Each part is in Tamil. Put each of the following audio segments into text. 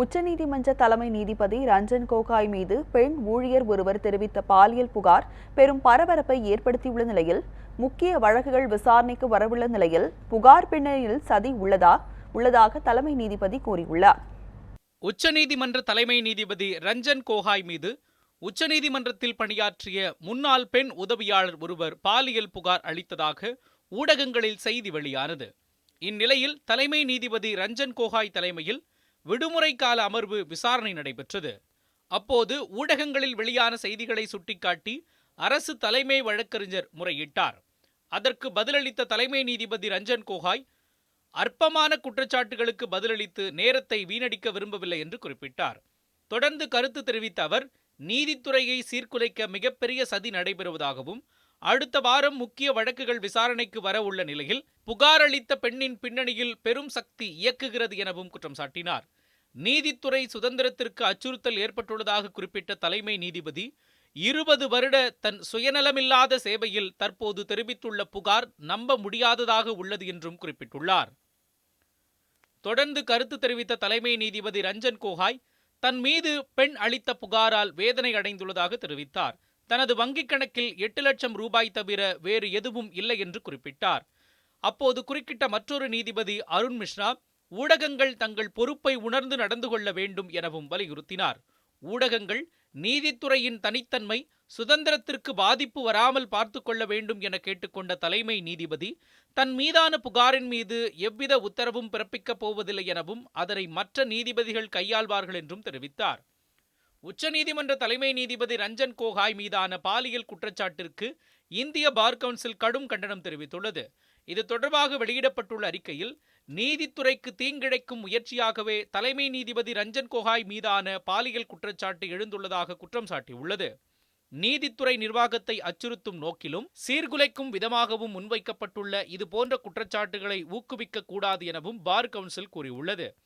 உச்சநீதிமன்ற தலைமை நீதிபதி ரஞ்சன் கோகாய் மீது பெண் ஊழியர் ஒருவர் தெரிவித்த பாலியல் புகார் பெரும் பரபரப்பை ஏற்படுத்தியுள்ள நிலையில் முக்கிய வழக்குகள் விசாரணைக்கு வரவுள்ள நிலையில் புகார் பின்னணியில் சதி உள்ளதா உள்ளதாக தலைமை நீதிபதி கூறியுள்ளார். உச்சநீதிமன்ற தலைமை நீதிபதி ரஞ்சன் கோகாய் மீது உச்சநீதிமன்றத்தில் பணியாற்றிய முன்னாள் பெண் உதவியாளர் ஒருவர் பாலியல் புகார் அளித்ததாக ஊடகங்களில் செய்தி வெளியானது. இந்நிலையில் தலைமை நீதிபதி ரஞ்சன் கோகாய் தலைமையில் விடுமுறை கால அமர்வு விசாரணை நடைபெற்றது. அப்போது ஊடகங்களில் வெளியான செய்திகளை சுட்டிக்காட்டி அரசு தலைமை வழக்கறிஞர் முறையிட்டார். அதற்கு பதிலளித்த தலைமை நீதிபதி ரஞ்சன் கோகாய் அற்பமான குற்றச்சாட்டுகளுக்கு பதிலளித்து நேரத்தை வீணடிக்க விரும்பவில்லை என்று குறிப்பிட்டார். தொடர்ந்து கருத்து தெரிவித்த அவர் நீதித்துறையை சீர்குலைக்க மிகப்பெரிய சதி நடைபெறுவதாகவும் அடுத்த வாரம் முக்கிய வழக்குகள் விசாரணைக்கு வர உள்ள நிலையில் புகார் அளித்த பெண்ணின் பின்னணியில் பெரும் சக்தி இயக்குகிறது எனவும் குற்றம் சாட்டினார். நீதித்துறை சுதந்திரத்திற்கு அச்சுறுத்தல் ஏற்பட்டுள்ளதாக குறிப்பிட்ட தலைமை நீதிபதி இருபது வருட தன் சுயநலமில்லாத சேவையில் தற்போது தெரிவித்துள்ள புகார் நம்ப முடியாததாக உள்ளது என்றும் குறிப்பிட்டுள்ளார். தொடர்ந்து கருத்து தெரிவித்த தலைமை நீதிபதி ரஞ்சன் கோகாய் தன் மீது பெண் அளித்த புகாரால் வேதனை அடைந்துள்ளதாக தெரிவித்தார். தனது வங்கிக் கணக்கில் எட்டு லட்சம் ரூபாய் தவிர வேறு எதுவும் இல்லை என்று குறிப்பிட்டார். அப்போது குறுக்கிட்ட மற்றொரு நீதிபதி அருண் மிஸ்ரா ஊடகங்கள் தங்கள் பொறுப்பை உணர்ந்து நடந்து கொள்ள வேண்டும் எனவும் வலியுறுத்தினார். ஊடகங்கள் நீதித்துறையின் தனித்தன்மை சுதந்திரத்திற்கு பாதிப்பு வராமல் பார்த்து கொள்ள வேண்டும் என கேட்டுக்கொண்ட தலைமை நீதிபதி தன் மீதான புகாரின் மீது எவ்வித உத்தரவும் பிறப்பிக்கப் போவதில்லை எனவும் அதனை மற்ற நீதிபதிகள் கையாள்வார்கள் என்றும் தெரிவித்தார். உச்சநீதிமன்ற தலைமை நீதிபதி ரஞ்சன் கோகாய் மீதான பாலியல் குற்றச்சாட்டிற்கு இந்திய பார் கவுன்சில் கடும் கண்டனம் தெரிவித்துள்ளது. இது தொடர்பாக வெளியிடப்பட்டுள்ள அறிக்கையில் நீதித்துறைக்கு தீங்கிழைக்கும் முயற்சியாகவே தலைமை நீதிபதி ரஞ்சன் கோகாய் மீதான பாலியல் குற்றச்சாட்டு எழுந்துள்ளதாக குற்றம் சாட்டியுள்ளது. நீதித்துறை நிர்வாகத்தை அச்சுறுத்தும் நோக்கிலும் சீர்குலைக்கும் விதமாகவும் முன்வைக்கப்பட்டுள்ள இதுபோன்ற குற்றச்சாட்டுகளை ஊக்குவிக்க கூடாது எனவும் பார் கவுன்சில் கூறியுள்ளது.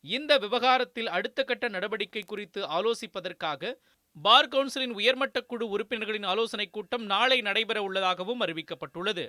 இந்த விவகாரத்தில் அடுத்த கட்ட நடவடிக்கை குறித்து ஆலோசிப்பதற்காக பார் கவுன்சிலின் உயர்மட்ட குழு உறுப்பினர்களின் ஆலோசனைக் கூட்டம் நாளை நடைபெற உள்ளதாகவும் அறிவிக்கப்பட்டுள்ளது.